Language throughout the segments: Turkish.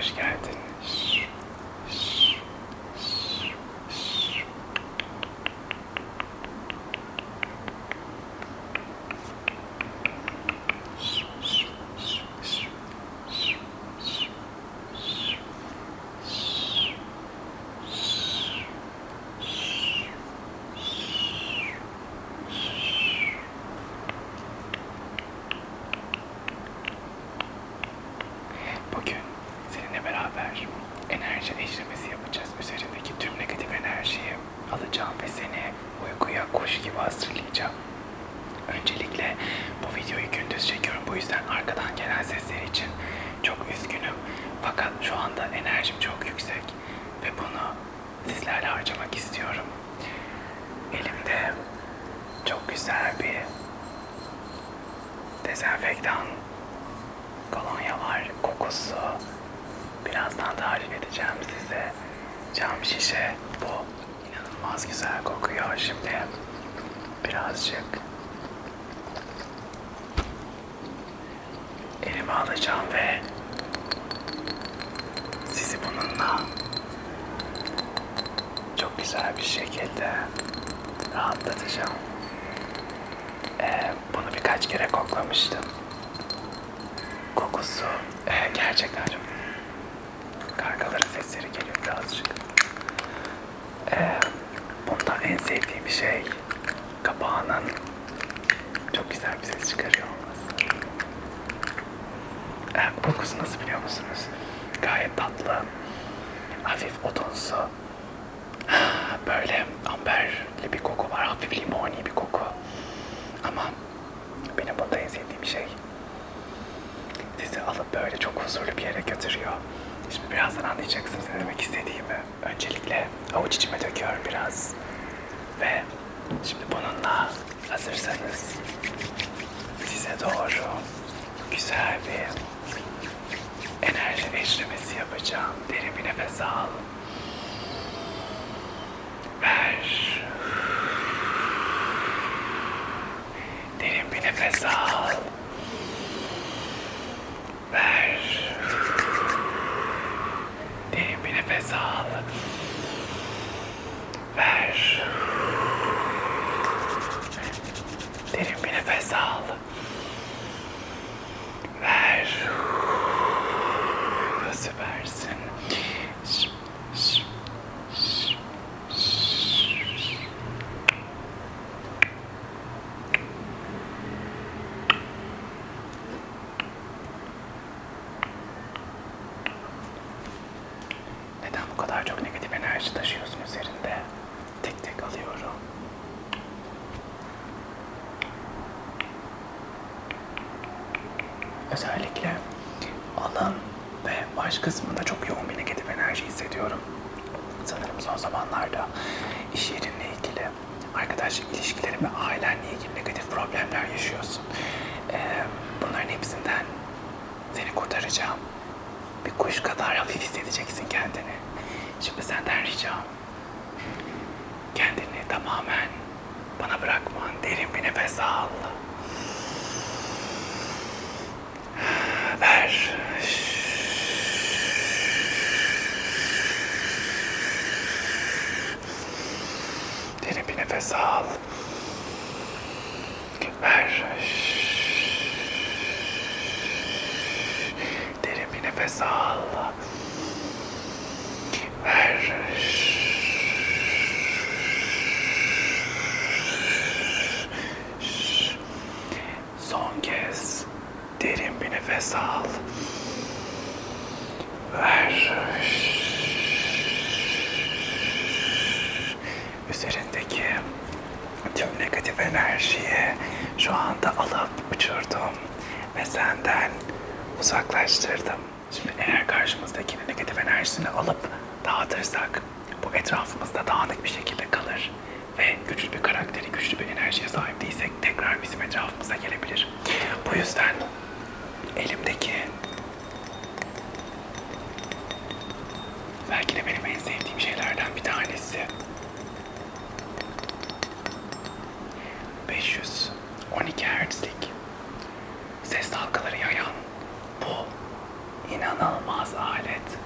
hoş geldin. Bugün seninle beraber enerji eşlemesi yapacağız. Üzerindeki tüm negatif enerjiyi alacağım ve seni uykuya kuş gibi hazırlayacağım. Öncelikle bu videoyu gündüz çekiyorum. Bu yüzden arkadan gelen sesler için çok üzgünüm. Fakat şu anda enerjim çok yüksek ve bunu sizlerle harcamak istiyorum. Elimde çok güzel bir dezenfektan kolonya var, kokusu. Birazdan tarif edeceğim size. Cam şişe bu. inanılmaz güzel kokuyor. Şimdi birazcık elime alacağım ve sizi bununla çok güzel bir şekilde rahatlatacağım. Ee, bunu birkaç kere koklamıştım kokusu e, gerçekten çok kargaların sesleri geliyor birazcık. E, bunda en sevdiğim şey kapağının çok güzel bir ses çıkarıyor olması. E, kokusu nasıl biliyor musunuz? Gayet tatlı, hafif odunsu, böyle amberli bir koku var, hafif limoni bir koku. Ama benim bunda en sevdiğim şey sizi alıp böyle çok huzurlu bir yere götürüyor. Şimdi birazdan anlayacaksınız ne demek istediğimi. Öncelikle avuç içime döküyorum biraz. Ve şimdi bununla hazırsanız size doğru güzel bir enerji eşlemesi yapacağım. Derin bir nefes al. Ver. Derin bir nefes al. Ver. Derin bir nefes al. Ver. Derin bir nefes al. Ver. Süpersin. Neden bu kadar çok negatif enerji taşıyorsun üzerinde? Tek tek alıyorum. Özellikle alın ve baş kısmında çok yoğun bir negatif enerji hissediyorum. Sanırım son zamanlarda iş yerinle ilgili, arkadaşlık ilişkilerin ve ailenle ilgili negatif problemler yaşıyorsun. Ee, bunların hepsinden seni kurtaracağım. Bir kuş kadar hafif hissedeceksin kendini. Şimdi senden ricam kendini tamamen bana bırakman. Derin bir nefes al. Ver. Derin bir nefes al. Ver. Derin bir nefes al. Son kez derin bir nefes al. Ver. Üzerindeki tüm negatif enerjiyi şu anda alıp uçurdum ve senden uzaklaştırdım. Şimdi eğer karşımızdakinin negatif enerjisini alıp dağıtırsak bu etrafımızda dağınık bir şekilde kalır ve güçlü bir karakteri, güçlü bir enerjiye sahip değilsek tekrar bizim etrafımıza gelebilir. Bu yüzden elimdeki belki de benim en sevdiğim şeylerden bir tanesi 512 Hz'lik ses dalgaları yayan bu inanılmaz alet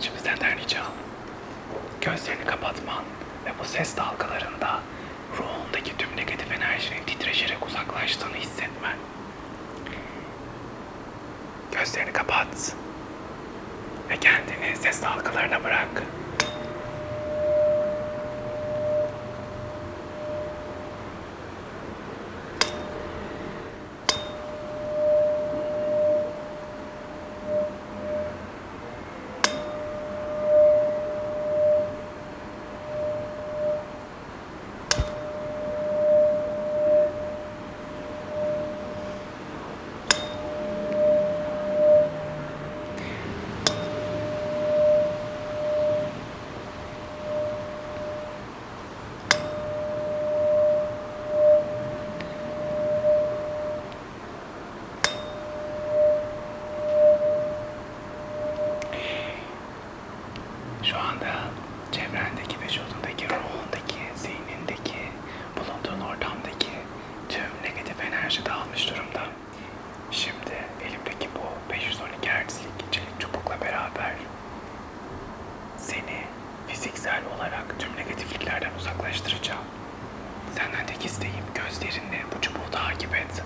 Şimdi senden ricam gözlerini kapatman ve bu ses dalgalarında ruhundaki tüm negatif enerjinin titreşerek uzaklaştığını hissetmen. Gözlerini kapat ve kendini ses dalgalarına bırak. Anda çevrendeki, vücudundaki, ruhundaki, zihnindeki, bulunduğun ortamdaki tüm negatif enerji dağılmış durumda. Şimdi elimdeki bu 512 Hz'lik çelik çubukla beraber seni fiziksel olarak tüm negatifliklerden uzaklaştıracağım. Senden tek isteğim gözlerinle bu çubuğu takip et.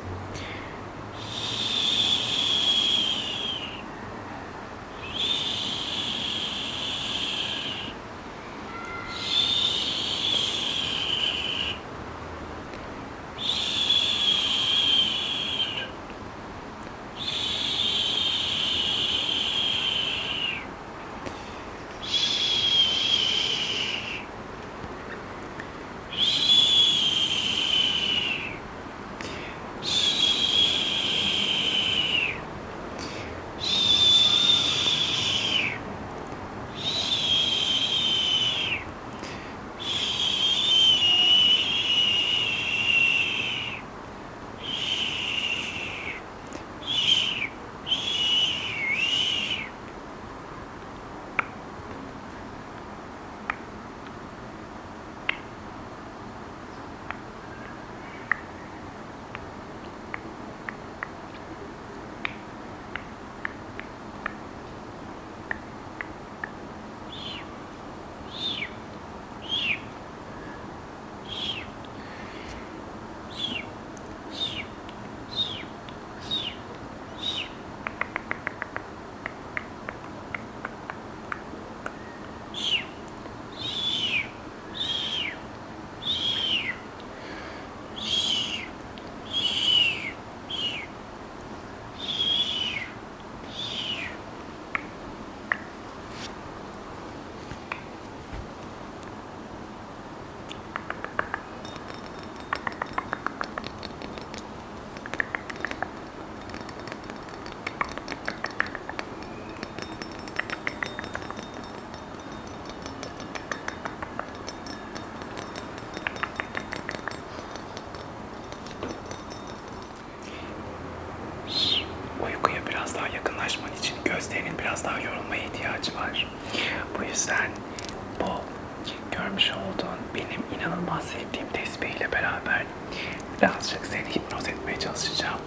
Seni hipnoz etmeye çalışacağım.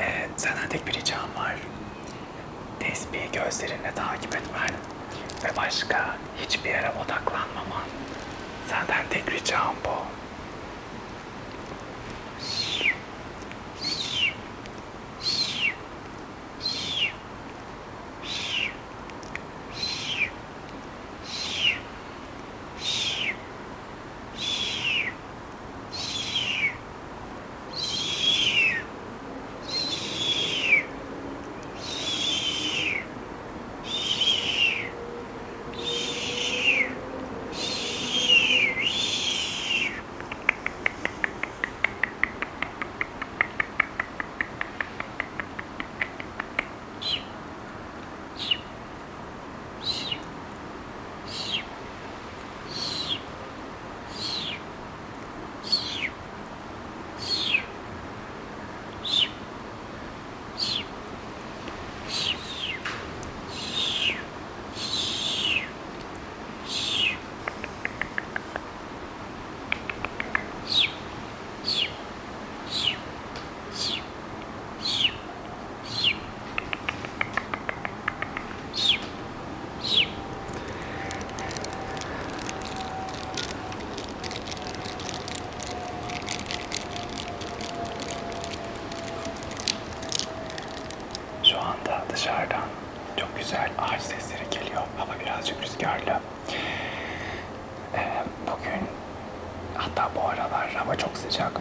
Ee, senden tek bir ricam var. Tespihi gözlerinle takip etmen ve başka hiçbir yere odaklanmaman. Senden tek ricam bu.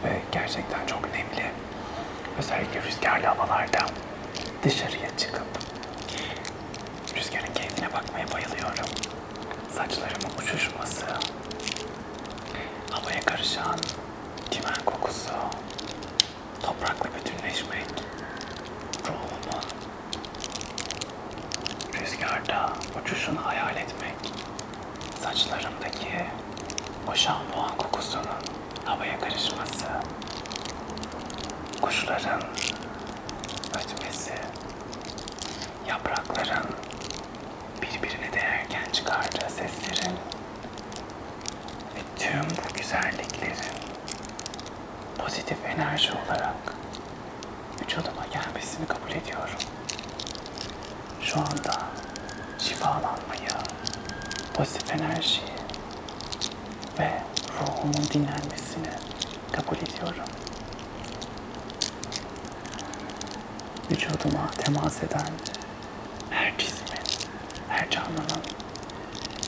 Ve gerçekten çok nemli. Özellikle rüzgarlı havalarda dışarıya çıkıp rüzgarın keyfine bakmaya bayılıyorum. Saçlarımın uçuşması, havaya karışan çimen kokusu, toprakla bütünleşmek, ruhumu rüzgarda uçuşunu hayal etmek, saçlarımdaki o şampuan kokusunun havaya karışması, kuşların ötmesi, yaprakların birbirine değerken çıkardığı seslerin ve tüm bu güzelliklerin pozitif enerji olarak vücuduma gelmesini kabul ediyorum. Şu anda şifalanmayı, pozitif enerjiyi ve ruhumun dinlenmesini kabul ediyorum. Vücuduma temas eden her cismin, her canlının,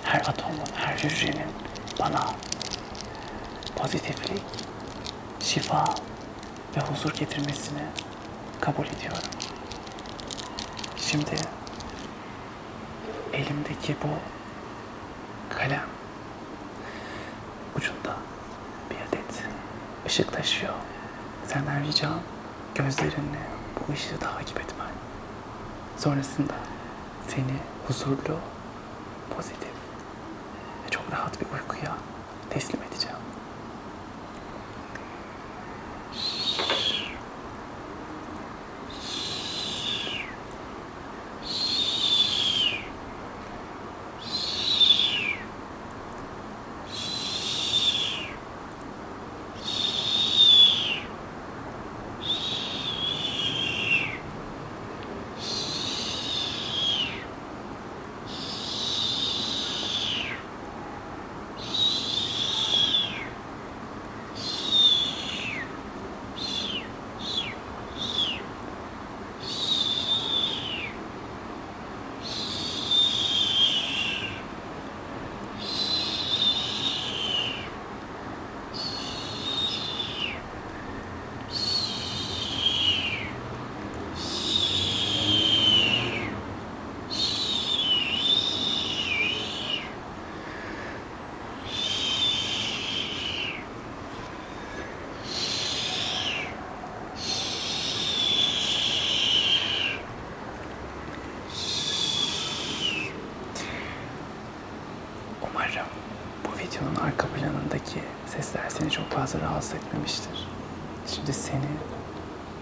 her atomun, her hücrenin bana pozitiflik, şifa ve huzur getirmesini kabul ediyorum. Şimdi elimdeki bu kalem ışık taşıyor. Senden ricam gözlerinle bu ışığı takip etmen. Sonrasında seni huzurlu, pozitif ve çok rahat bir uykuya teslim edeceğim.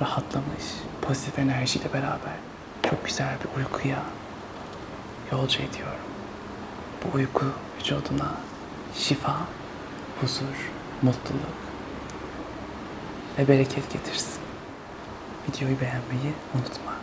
Rahatlamış, pozitif enerjiyle beraber çok güzel bir uykuya yolcu ediyorum. Bu uyku vücuduna şifa, huzur, mutluluk ve bereket getirsin. Videoyu beğenmeyi unutma.